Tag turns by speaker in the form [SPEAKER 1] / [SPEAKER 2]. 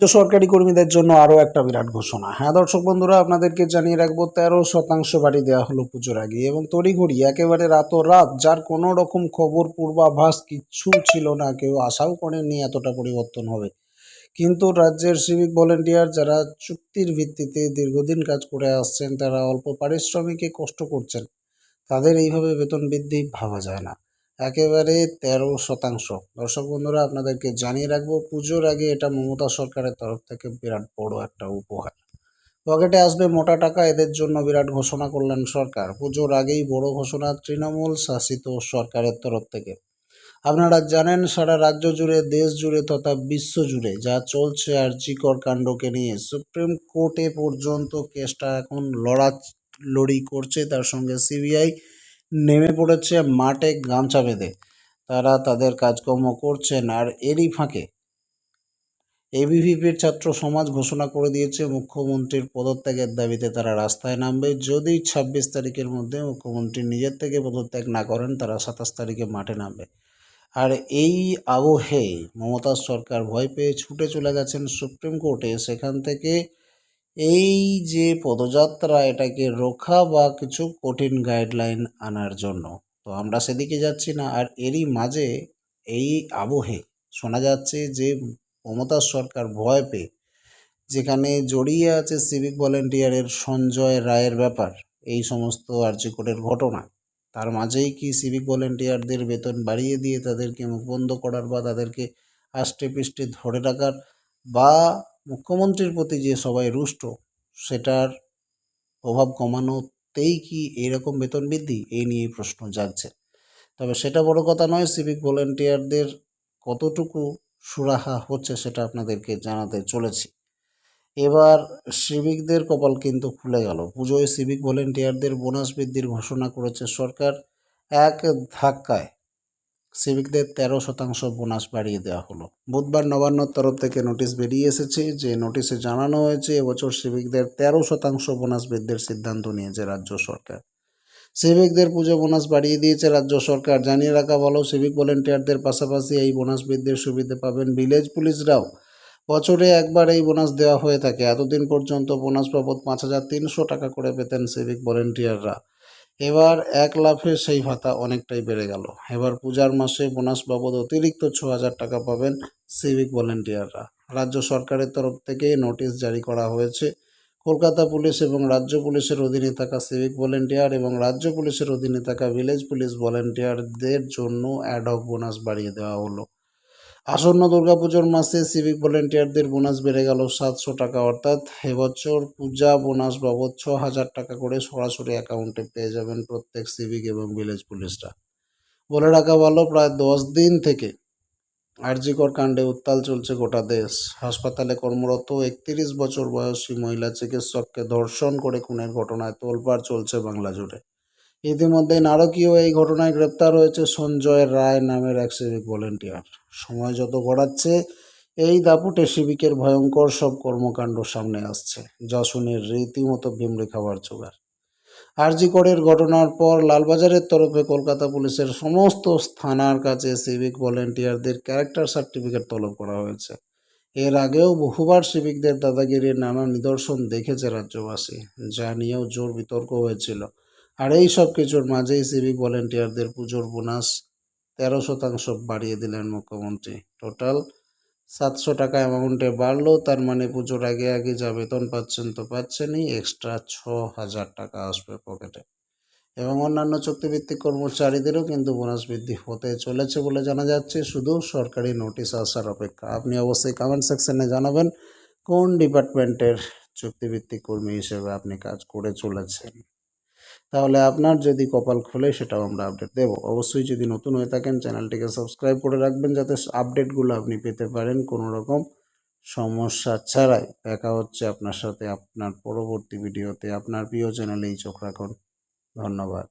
[SPEAKER 1] রাজ্য সরকারি কর্মীদের জন্য আরও একটা বিরাট ঘোষণা। হ্যাঁ দর্শক বন্ধুরা, আপনাদেরকে জানিয়ে রাখব, তেরো শতাংশ বাড়ি দেওয়া হলো পুজোর আগে এবং তড়িঘড়ি একেবারে রাত যার কোনো রকম খবর, পূর্বাভাস কিচ্ছু ছিল না, কেউ আশাও করেননি এতটা পরিবর্তন হবে। কিন্তু রাজ্যের সিভিক ভলেন্টিয়ার যারা চুক্তির ভিত্তিতে দীর্ঘদিন কাজ করে আসছেন, তারা অল্প পারিশ্রমিকে কষ্ট করছেন, তাদের এইভাবে বেতন বৃদ্ধি ভাবা যায় না। একেবারে তেরো শতাংশ। দর্শক বন্ধুরা, আপনাদেরকে জানিয়ে রাখব, পুজোর আগে এটা মমতা সরকারের তরফ থেকে বিরাট বড় একটা উপহার। পকেটে আসবে মোটা টাকা, এদের জন্য বিরাট ঘোষণা করলেন সরকার। পুজোর আগেই বড় ঘোষণা তৃণমূল শাসিত সরকারের তরফ থেকে। আপনারা জানেন, সারা রাজ্য জুড়ে, দেশ জুড়ে তথা বিশ্ব জুড়ে যা চলছে আর জিকর কাণ্ডকে নিয়ে, সুপ্রিম কোর্টে পর্যন্ত কেসটা এখন লড়া লড়ি করছে। তার সঙ্গে সিবিআই নেমে পড়েছে মাঠে গামছা বেঁধে। তারা তাদের কাজকর্ম করছেন আর এরই ফাঁকে এবিভিপির ছাত্র সমাজ ঘোষণা করে দিয়েছে, মুখ্যমন্ত্রীর পদত্যাগের দাবিতে তারা রাস্তায় নামবে। যদি ছাব্বিশ তারিখের মধ্যে মুখ্যমন্ত্রী নিজের থেকে পদত্যাগ না করেন, তারা সাতাশ তারিখে মাঠে নামবে। আর এই আবহে মমতা সরকার ভয় পেয়ে ছুটে চলে গেছেন সুপ্রিম কোর্টে। সেখান থেকে এই যে পদযাত্রা, এটাকে রোখা বা কিছু কঠিন গাইডলাইন আনার জন্য। তো আমরা সেদিকে যাচ্ছি না, আর এরই মাঝে এই আবহে শোনা যাচ্ছে যে মমতা সরকার ভয় পেয়ে, যেখানে জড়িয়ে আছে সিভিক ভলেন্টিয়ারের সঞ্জয় রায়ের ব্যাপার, এই সমস্ত আর্যিকোটের ঘটনা। তার মাঝেই কি সিভিক ভলেন্টিয়ারদের বেতন বাড়িয়ে দিয়ে তাদেরকে মুখ বন্ধ করার বা তাদেরকে আষ্টে পৃষ্ঠে ধরে রাখার বা মুখ্যমন্ত্রীর প্রতি যে সবাই রুষ্ট, সেটার প্রভাব কমানোতেই কি এরকম বেতন বৃদ্ধি? এই নিয়ে প্রশ্ন জাগছে। তবে সেটা বড় কথা নয় সিভিক ভলেন্টিয়ারদের কতটুকু সুরাহা হচ্ছে সেটা আপনাদেরকে জানাতে চলেছি। এবার সিভিকদের কপাল কিন্তু খুলে গেল। পুজোয় সিভিক ভলেন্টিয়ারদের বোনাস বৃদ্ধির ঘোষণা করেছে সরকার। এক ধাক্কায় সিভিকদের তেরো শতাংশ বোনাস বাড়িয়ে দেওয়া হলো। বুধবার নবান্নর তরফ থেকে নোটিশ বেরিয়ে এসেছে যে নোটিশে জানানো হয়েছে এবছর সিভিকদের তেরো শতাংশ বোনাস বৃদ্ধির সিদ্ধান্ত নিয়েছে রাজ্য সরকার। সিভিকদের পুজো বোনাস বাড়িয়ে দিয়েছে রাজ্য সরকার। জানিয়ে রাখা ভালো, সিভিক ভলেন্টিয়ারদের পাশাপাশি এই বোনাস বৃদ্ধির সুবিধে পাবেন ভিলেজ পুলিশরাও। বছরে একবার এই বোনাস দেওয়া হয়ে থাকে। এতদিন পর্যন্ত বোনাস বাবদ পাঁচ হাজার তিনশো টাকা করে পেতেন সিভিক ভলেন্টিয়াররা। এবার এক লাফে সেই ভাতা অনেকটাই বেড়ে গেল। এবার পূজার মাসে বোনাস বাবদ অতিরিক্ত ছ হাজার টাকা পাবেন সিভিক ভলেন্টিয়াররা রাজ্য সরকারের তরফ থেকে নোটিশ জারি করা হয়েছে। কলকাতা পুলিশ এবং রাজ্য পুলিশের অধীনে থাকা সিভিক ভলেন্টিয়ার এবং রাজ্য পুলিশের অধীনে থাকা ভিলেজ পুলিশ ভলেন্টিয়ারদের জন্য অ্যাডহক বোনাস বাড়িয়ে দেওয়া হলো। আসন্ন দুর্গাপুজোর মাসে সিভিক ভলেন্টিয়ারদের বোনাস বেড়ে গেল সাতশো টাকা, অর্থাৎ এবছর পূজা বোনাস বাবদ ছ হাজার টাকা করে সরাসরি অ্যাকাউন্টে পেয়ে যাবেন প্রত্যেক সিভিক এবং ভিলেজ পুলিশরা। বলে রাখা ভালো, প্রায় দশ দিন থেকে আরজিকর কাণ্ডে উত্তাল চলছে গোটা দেশ। হাসপাতালে কর্মরত একত্রিশ বছর বয়সী মহিলা চিকিৎসককে ধর্ষণ করে খুনের ঘটনায় তোলপাড় চলছে বাংলা জুড়ে। ইতিমধ্যে নারকীয় এই ঘটনায় গ্রেপ্তার হয়েছে সঞ্জয় রায় নামের এক সিভিক ভলেন্টিয়ার। সময় যত গড়াচ্ছে, এই দাপুটে সিভিকের ভয়ঙ্কর সব কর্মকাণ্ড সামনে আসছে, যা রীতিমতো ভিমড়ে খাবার জোগাড়। আরজি করের ঘটনার পর লালবাজারের তরফে কলকাতা পুলিশের সমস্ত থানার কাছে সিভিক ভলেন্টিয়ারদের ক্যারেক্টার সার্টিফিকেট তলব করা হয়েছে। এর আগেও বহুবার সিভিকদের দাদাগিরির নানা নিদর্শন দেখেছে রাজ্যবাসী, যা নিয়েও জোর বিতর্ক হয়েছিল। আর এই সব কিছুর মাঝেই সিভিক ভলেন্টিয়ারদের পুজোর বোনাস তেরো শতাংশ বাড়িয়ে দিলেন মুখ্যমন্ত্রী। টোটাল সাতশো টাকা অ্যামাউন্টে বাড়লো, তার মানে পুজোর আগে আগে যা বেতন পাচ্ছেন তো পাচ্ছেনই এক্সট্রা ছ হাজার টাকা আসবে পকেটে এবং অন্যান্য চুক্তিভিত্তিক কর্মচারীদেরও কিন্তু বোনাস বৃদ্ধি হতে চলেছে বলে জানা যাচ্ছে, শুধু সরকারি নোটিশ আসার অপেক্ষা। আপনি অবশ্যই কমেন্ট সেকশনে জানাবেন কোন ডিপার্টমেন্টের চুক্তিভিত্তিক কর্মী হিসেবে আপনি কাজ করে চলেছেন। তাহলে আপনার যদি কপাল খোলে সেটাও আমরা আপডেট দেবো। অবশ্যই যদি নতুন হয়ে থাকেন, চ্যানেলটিকে সাবস্ক্রাইব করে রাখবেন যাতে আপডেটগুলো আপনি পেতে পারেন কোনো রকম সমস্যা ছাড়াই। দেখা হচ্ছে আপনার সাথে আপনার পরবর্তী ভিডিওতে আপনার প্রিয় চ্যানেলেই চোখ রাখুন। ধন্যবাদ।